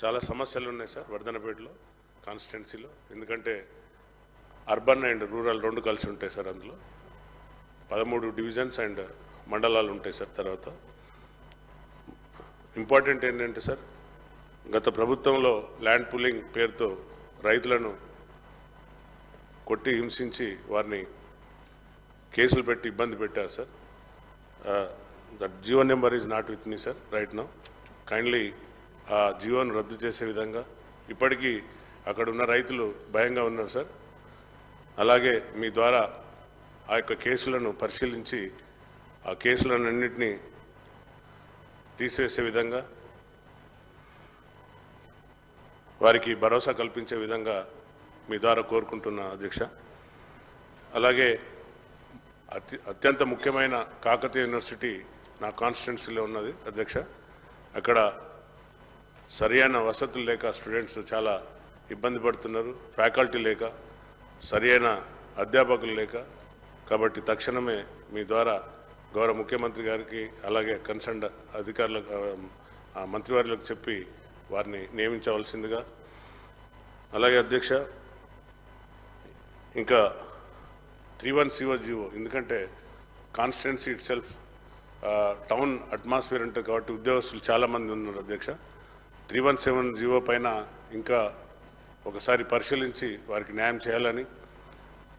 చాలా సమస్యలు ఉన్నాయి సార్ వర్ధనపేటలో కాన్స్టిట్యున్సీలో. ఎందుకంటే అర్బన్ అండ్ రూరల్ రెండు కలిసి ఉంటాయి సార్ అందులో. పదమూడు డివిజన్స్ అండ్ మండలాలు ఉంటాయి సార్ తర్వాత. ఇంపార్టెంట్ ఏంటంటే సార్ గత ప్రభుత్వంలో ల్యాండ్ పుల్లింగ్ పేరుతో రైతులను కొట్టి హింసించి వారిని కేసులు పెట్టి ఇబ్బంది పెట్టారు sir. That Jio number is not with me sir right now. Kindly ఆ జీవోను రద్దు చేసే విధంగా ఇప్పటికీ అక్కడ ఉన్న రైతులు భయంగా ఉన్నారు సార్. అలాగే మీ ద్వారా ఆ యొక్క కేసులను పరిశీలించి ఆ కేసులన్నింటినీ తీసివేసే విధంగా వారికి భరోసా కల్పించే విధంగా మీ ద్వారా కోరుకుంటున్నా అధ్యక్ష. అలాగే అత్య అత్యంత ముఖ్యమైన కాకతీయ యూనివర్సిటీ నా కాన్స్టిట్యున్సీలో ఉన్నది అధ్యక్ష. అక్కడ సరియైన వసతులు లేక స్టూడెంట్స్ చాలా ఇబ్బంది పడుతున్నారు ఫ్యాకల్టీ లేక సరియైన అధ్యాపకులు లేక. కాబట్టి తక్షణమే మీ ద్వారా గౌరవ ముఖ్యమంత్రి గారికి అలాగే కన్సర్న్ అధికారులకు మంత్రివారులకు చెప్పి వారిని నియమించవలసిందిగా. అలాగే అధ్యక్ష ఇంకా త్రీ వన్ సిఓ జీవో ఎందుకంటే constituency itself town atmosphere ఉంటుంది కాబట్టి ఉద్యోగస్తులు చాలామంది ఉన్నారు అధ్యక్ష. త్రీ వన్ సెవెన్ జీవో పైన ఇంకా ఒకసారి పరిశీలించి వారికి న్యాయం చేయాలని.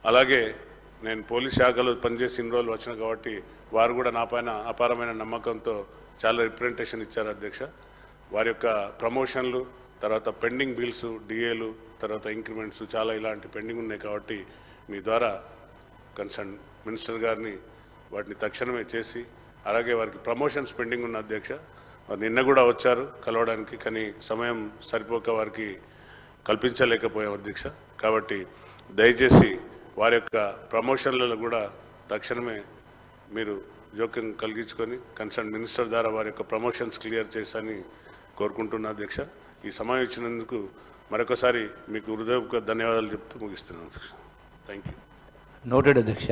అలాగే నేను పోలీస్ శాఖలో పనిచేసి ఇన్ని రోజులు వచ్చిన కాబట్టి వారు కూడా నా పైన అపారమైన నమ్మకంతో చాలా రిప్రజెంటేషన్ ఇచ్చారు అధ్యక్ష. వారి యొక్క ప్రమోషన్లు తర్వాత పెండింగ్ బిల్స్ డిఏలు తర్వాత ఇంక్రిమెంట్స్ చాలా ఇలాంటి పెండింగ్ ఉన్నాయి కాబట్టి మీ ద్వారా కన్సర్న్ మినిస్టర్ గారిని వాటిని తక్షణమే చేసి అలాగే వారికి ప్రమోషన్స్ పెండింగ్ ఉన్న అధ్యక్ష. వారు నిన్న కూడా వచ్చారు కలవడానికి కానీ సమయం సరిపోక వారికి కల్పించలేకపోయాం అధ్యక్ష. కాబట్టి దయచేసి వారి యొక్క ప్రమోషన్లలో కూడా తక్షణమే మీరు జోక్యం కలిగించుకొని కన్సర్న్ మినిస్టర్ ద్వారా వారి యొక్క ప్రమోషన్స్ క్లియర్ చేసని కోరుకుంటున్నా అధ్యక్ష. ఈ సమయం ఇచ్చినందుకు మరొకసారి మీకు హృదయపూర్వక ధన్యవాదాలు చెప్తూ ముగిస్తున్నాను అధ్యక్ష. థ్యాంక్ యూ నోటెడ్ అధ్యక్ష.